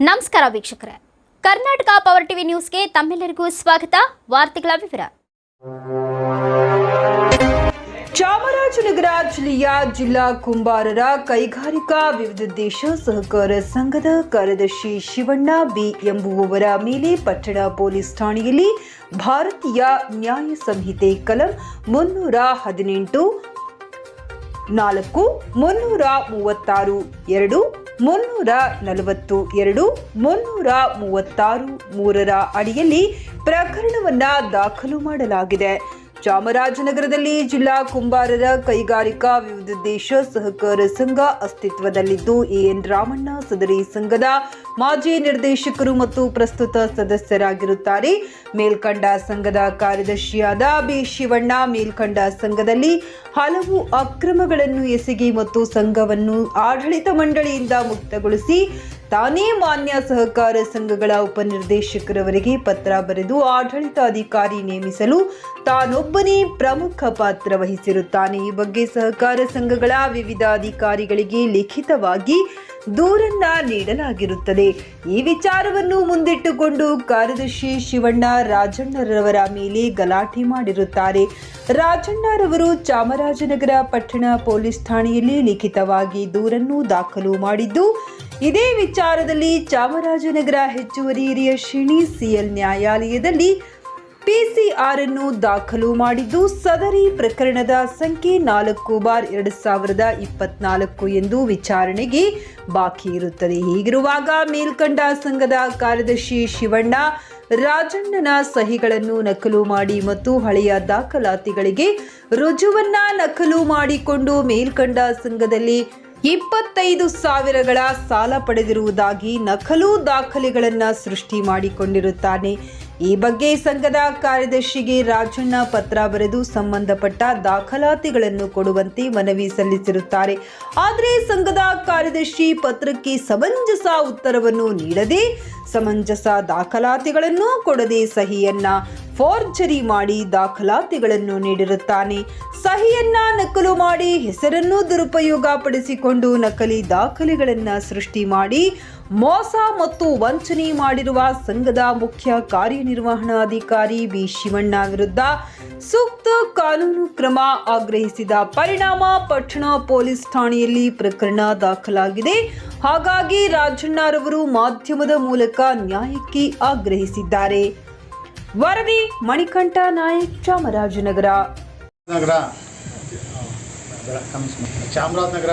ನಮಸ್ಕಾರ ವೀಕ್ಷಕರೇ. Karnataka power TV ನ್ಯೂಸ್ಗೆ ತಮ್ಮೆಲ್ಲರಿಗೂ ಸ್ವಾಗತ. ವಾರ್ತೆಗಳ ವಿವರ. ಚಾಮರಾಜನಗರ ಜಿಲ್ಲೆಯ ಜಿಲ್ಲಾ ಕುಂಬಾರರ ಕೈಗಾರಿಕಾ ವಿವಿಧ ದೇಶ ಸಹಕಾರ ಸಂಘದ ಕಾರ್ಯದರ್ಶಿ ಶಿವಣ್ಣ ಬಿ ಎಂಬುವವರ ಮೇಲೆ ಪಟ್ಟಣ ಪೊಲೀಸ್ ಠಾಣೆಯಲ್ಲಿ ಭಾರತೀಯ ನ್ಯಾಯ ಸಂಹಿತೆ ಕಲಂ ಮುನ್ನೂರ ಹದಿನೆಂಟು ನಾಲ್ಕು, ಮುನ್ನೂರ ಮೂವತ್ತಾರು, ಎರಡು ಮುನ್ನೂರ ನಲವತ್ತು ಎರಡು ಮುನ್ನೂರ ಮೂವತ್ತಾರು ಮೂರರ ಅಡಿಯಲ್ಲಿ ಪ್ರಕರಣವನ್ನ ದಾಖಲು ಮಾಡಲಾಗಿದೆ. ಚಾಮರಾಜನಗರದಲ್ಲಿ ಜಿಲ್ಲಾ ಕುಂಬಾರರ ಕೈಗಾರಿಕಾ ದೇಶ ಸಹಕಾರ ಸಂಘ ಅಸ್ತಿತ್ವದಲ್ಲಿದ್ದು ಎಎನ್ ರಾಮಣ್ಣ ಸದರಿ ಸಂಘದ ಮಾಜಿ ನಿರ್ದೇಶಕರು ಮತ್ತು ಪ್ರಸ್ತುತ ಸದಸ್ಯರಾಗಿರುತ್ತಾರೆ. ಮೇಲ್ಕಂಡ ಸಂಘದ ಕಾರ್ಯದರ್ಶಿಯಾದ ಬಿ ಶಿವಣ್ಣ ಮೇಲ್ಕಂಡ ಸಂಘದಲ್ಲಿ ಹಲವು ಅಕ್ರಮಗಳನ್ನು ಎಸಗಿ ಮತ್ತು ಸಂಘವನ್ನು ಆಡಳಿತ ಮಂಡಳಿಯಿಂದ ಮುಕ್ತಗೊಳಿಸಿ ತಾನೇ ಮಾನ್ಯ ಸಹಕಾರ ಸಂಘಗಳ ಉಪನಿರ್ದೇಶಕರವರಿಗೆ ಪತ್ರ ಬರೆದು ಆಡಳಿತಾಧಿಕಾರಿ ನೇಮಿಸಲು ತಾನೊಬ್ಬನೇ ಪ್ರಮುಖ ಪಾತ್ರ ವಹಿಸಿರುತ್ತಾನೆ. ಈ ಬಗ್ಗೆ ಸಹಕಾರ ಸಂಘಗಳ ವಿವಿಧ ಅಧಿಕಾರಿಗಳಿಗೆ ಲಿಖಿತವಾಗಿ ದೂರನ್ನ ನೀಡಲಾಗಿರುತ್ತದೆ. ಈ ವಿಚಾರವನ್ನು ಮುಂದಿಟ್ಟುಕೊಂಡು ಕಾರ್ಯದರ್ಶಿ ಶಿವಣ್ಣ ರಾಜಣ್ಣರವರ ಮೇಲೆ ಗಲಾಟೆ ಮಾಡಿರುತ್ತಾರೆ. ರಾಜಣ್ಣರವರು ಚಾಮರಾಜನಗರ ಪಟ್ಟಣ ಪೊಲೀಸ್ ಠಾಣೆಯಲ್ಲಿ ಲಿಖಿತವಾಗಿ ದೂರನ್ನು ದಾಖಲು ಮಾಡಿದ್ದು ಇದೇ ವಿಚಾರದಲ್ಲಿ ಚಾಮರಾಜನಗರ ಹೆಚ್ಚುವರಿ ಹಿರಿಯ ಶಿಣಿ ಸಿಎಲ್ ನ್ಯಾಯಾಲಯದಲ್ಲಿ ಪಿಸಿಆರ್ ಅನ್ನು ದಾಖಲು ಮಾಡಿದ್ದು ಸದರಿ ಪ್ರಕರಣದ ಸಂಖ್ಯೆ ನಾಲ್ಕು ಬಾರ್ ಎರಡು ಸಾವಿರದ ಇಪ್ಪತ್ನಾಲ್ಕು ಎಂದು ವಿಚಾರಣೆಗೆ ಬಾಕಿ ಇರುತ್ತದೆ. ಹೀಗಿರುವಾಗ ಮೇಲ್ಕಂಡ ಸಂಘದ ಕಾರ್ಯದರ್ಶಿ ಶಿವಣ್ಣ, ರಾಜಣ್ಣನ ಸಹಿಗಳನ್ನು ನಕಲು ಮಾಡಿ ಮತ್ತು ಹಳೆಯ ದಾಖಲಾತಿಗಳಿಗೆ ರುಜುವನ್ನ ನಕಲು ಮಾಡಿಕೊಂಡು ಮೇಲ್ಕಂಡ ಸಂಘದಲ್ಲಿ ಇಪ್ಪತ್ತೈದು ಸಾವಿರಗಳ ಸಾಲ ಪಡೆದಿರುವುದಾಗಿ ನಕಲು ದಾಖಲೆಗಳನ್ನು ಸೃಷ್ಟಿ ಮಾಡಿಕೊಂಡಿರುತ್ತಾನೆ. ಈ ಬಗ್ಗೆ ಸಂಘದ ಕಾರ್ಯದರ್ಶಿಗೆ ರಾಜಣ್ಣ ಪತ್ರ ಬರೆದು ಸಂಬಂಧಪಟ್ಟ ದಾಖಲಾತಿಗಳನ್ನು ಕೊಡುವಂತೆ ಮನವಿ ಸಲ್ಲಿಸಿರುತ್ತಾರೆ. ಆದರೆ ಸಂಘದ ಕಾರ್ಯದರ್ಶಿ ಪತ್ರಕ್ಕೆ ಸಮಂಜಸ ಉತ್ತರವನ್ನು ನೀಡದೆ ಸಮಂಜಸ ದಾಖಲಾತಿಗಳನ್ನು ಕೊಡದೆ ಸಹಿಯನ್ನ ಫೋರ್ಜರಿ ಮಾಡಿ ದಾಖಲಾತಿಗಳನ್ನು ನೀಡಿರುತ್ತಾನೆ. ಸಹಿಯನ್ನ ನಕಲು ಮಾಡಿ ಹೆಸರನ್ನು ದುರುಪಯೋಗ ಪಡಿಸಿಕೊಂಡು ನಕಲಿ ದಾಖಲೆಗಳನ್ನು ಸೃಷ್ಟಿ ಮಾಡಿ ಮೋಸ ಮತ್ತು ವಂಚನೆ ಮಾಡಿರುವ ಸಂಘದ ಮುಖ್ಯ ಕಾರ್ಯನಿರ್ವಹಣಾಧಿಕಾರಿ ಬಿ ಶಿವಣ್ಣ ವಿರುದ್ಧ ಸೂಕ್ತ ಕಾನೂನು ಕ್ರಮ ಆಗ್ರಹಿಸಿದ ಪರಿಣಾಮ ಪಟ್ಟಣ ಪೊಲೀಸ್ ಠಾಣೆಯಲ್ಲಿ ಪ್ರಕರಣ ದಾಖಲಾಗಿದೆ. ಹಾಗಾಗಿ ರಾಜಣ್ಣರವರು ಮಾಧ್ಯಮದ ಮೂಲಕ ನ್ಯಾಯಕ್ಕೆ ಆಗ್ರಹಿಸಿದ್ದಾರೆ. ವರದಿ, ಮಣಿಕಂಠ ನಾಯಕ್, ಚಾಮರಾಜನಗರ. ನಗರ. ಚಾಮರಾಜನಗರ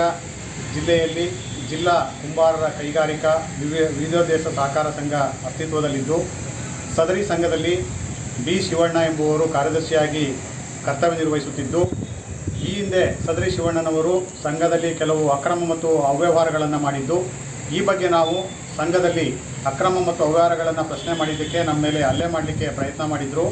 ಜಿಲ್ಲೆಯಲ್ಲಿ ಜಿಲ್ಲಾ ಕುಂಬಾರರ ಕೈಗಾರಿಕಾ ವಿವಿ- ವಿವಿಧ ದೇಶ ಸಹಕಾರ ಸಂಘ ಅಸ್ತಿತ್ವದಲ್ಲಿದ್ದು, ಸದರಿ ಸಂಘದಲ್ಲಿ ಬಿ ಶಿವಣ್ಣ ಎಂಬುವರು ಕಾರ್ಯದರ್ಶಿಯಾಗಿ ಕರ್ತವ್ಯ ನಿರ್ವಹಿಸುತ್ತಿದ್ದು, ಈ ಹಿಂದೆ ಸದರಿ ಶಿವಣ್ಣನವರು ಸಂಘದಲ್ಲಿ ಕೆಲವು ಅಕ್ರಮ ಮತ್ತು ಅವ್ಯವಹಾರಗಳನ್ನು ಮಾಡಿದ್ದು, ಈ ಬಗ್ಗೆ ನಾವು ಸಂಘದಲ್ಲಿ ಅಕ್ರಮ ಮತ್ತು ಅವ್ಯವಹಾರಗಳನ್ನು ಪ್ರಶ್ನೆ ಮಾಡಿದ್ದಕ್ಕೆ ನಮ್ಮ ಮೇಲೆ ಹಲ್ಲೆ ಮಾಡಲಿಕ್ಕೆ ಪ್ರಯತ್ನ ಮಾಡಿದರು.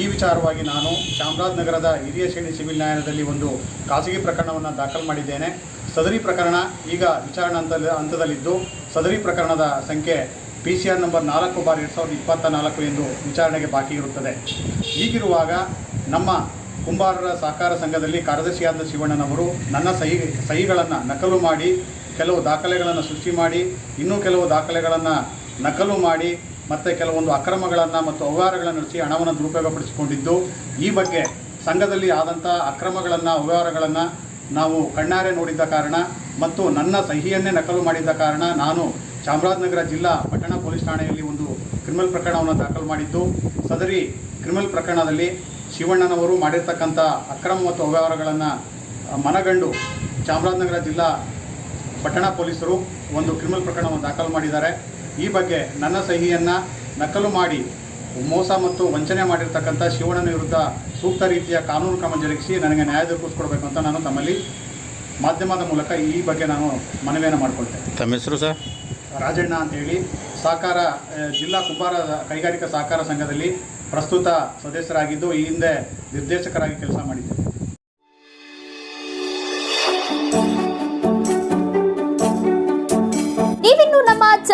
ಈ ವಿಚಾರವಾಗಿ ನಾನು ಚಾಮರಾಜನಗರದ ಹಿರಿಯ ಶ್ರೇಣಿ ಸಿವಿಲ್ ನ್ಯಾಯಾಲಯದಲ್ಲಿ ಒಂದು ಖಾಸಗಿ ಪ್ರಕರಣವನ್ನು ದಾಖಲು ಮಾಡಿದ್ದೇನೆ. ಸದರಿ ಪ್ರಕರಣ ಈಗ ವಿಚಾರಣಾ ಹಂತ ಹಂತದಲ್ಲಿದ್ದು, ಸದರಿ ಪ್ರಕರಣದ ಸಂಖ್ಯೆ ಪಿ ಸಿ ಆರ್ ನಂಬರ್ ನಾಲ್ಕು ಬಾರ್ ಎರಡು ಸಾವಿರದ ಇಪ್ಪತ್ತ ನಾಲ್ಕು ಎಂದು ವಿಚಾರಣೆಗೆ ಬಾಕಿ ಇರುತ್ತದೆ. ಹೀಗಿರುವಾಗ ನಮ್ಮ ಕುಂಬಾರರ ಸಹಕಾರ ಸಂಘದಲ್ಲಿ ಕಾರ್ಯದರ್ಶಿಯಾದ ಶಿವಣ್ಣನವರು ನನ್ನ ಸಹಿ ಸಹಿಗಳನ್ನು ನಕಲು ಮಾಡಿ ಕೆಲವು ದಾಖಲೆಗಳನ್ನು ಸೃಷ್ಟಿ ಮಾಡಿ, ಇನ್ನೂ ಕೆಲವು ದಾಖಲೆಗಳನ್ನು ನಕಲು ಮಾಡಿ, ಮತ್ತು ಕೆಲವೊಂದು ಅಕ್ರಮಗಳನ್ನು ಮತ್ತು ಅವ್ಯವಹಾರಗಳನ್ನು ನಡೆಸಿ ಹಣವನ್ನು ದುರುಪಯೋಗಪಡಿಸಿಕೊಂಡಿದ್ದು, ಈ ಬಗ್ಗೆ ಸಂಘದಲ್ಲಿ ಆದಂಥ ಅಕ್ರಮಗಳನ್ನು, ಅವ್ಯವಹಾರಗಳನ್ನು ನಾವು ಕಣ್ಣಾರೆ ನೋಡಿದ್ದ ಕಾರಣ ಮತ್ತು ನನ್ನ ಸಹಿಯನ್ನೇ ನಕಲು ಮಾಡಿದ್ದ ಕಾರಣ ನಾನು ಚಾಮರಾಜನಗರ ಜಿಲ್ಲಾ ಪಟ್ಟಣ ಪೊಲೀಸ್ ಠಾಣೆಯಲ್ಲಿ ಒಂದು ಕ್ರಿಮಿನಲ್ ಪ್ರಕರಣವನ್ನು ದಾಖಲು ಮಾಡಿದ್ದು. ಸದರಿ ಕ್ರಿಮಿನಲ್ ಪ್ರಕರಣದಲ್ಲಿ ಶಿವಣ್ಣನವರು ಮಾಡಿರ್ತಕ್ಕಂಥ ಅಕ್ರಮ ಮತ್ತು ಅವ್ಯವಹಾರಗಳನ್ನು ಮನಗಂಡು ಚಾಮರಾಜನಗರ ಜಿಲ್ಲಾ ಪಟ್ಟಣ ಪೊಲೀಸರು ಒಂದು ಕ್ರಿಮಿನಲ್ ಪ್ರಕರಣವನ್ನು ದಾಖಲು ಮಾಡಿದ್ದಾರೆ. ಈ ಬಗ್ಗೆ ನನ್ನ ಸಹಿಯನ್ನು ನಕಲು ಮಾಡಿ ಮೋಸ ಮತ್ತು ವಂಚನೆ ಮಾಡಿರ್ತಕ್ಕಂಥ ಶಿವಣ್ಣನ ವಿರುದ್ಧ ಸೂಕ್ತ ರೀತಿಯ ಕಾನೂನು ಕ್ರಮ ಜರುಗಿಸಿ ನನಗೆ ನ್ಯಾಯ ದೊರಕಿಸ್ಕೊಡ್ಬೇಕು ಅಂತ ನಾನು ತಮ್ಮಲ್ಲಿ ಮಾಧ್ಯಮದ ಮೂಲಕ ಈ ಬಗ್ಗೆ ನಾನು ಮನವಿಯನ್ನು ಮಾಡಿಕೊಳ್ತೇನೆ. ತಮ್ಮ ಹೆಸರು ಸರ್? ರಾಜಣ್ಣ ಅಂತೇಳಿ ಸಹಕಾರ ಜಿಲ್ಲಾ ಕುಂಬಾರ ಕೈಗಾರಿಕಾ ಸಹಕಾರ ಸಂಘದಲ್ಲಿ ಪ್ರಸ್ತುತ ಸದಸ್ಯರಾಗಿದ್ದು ಈ ಹಿಂದೆ ನಿರ್ದೇಶಕರಾಗಿ ಕೆಲಸ ಮಾಡಿದ್ದೆ.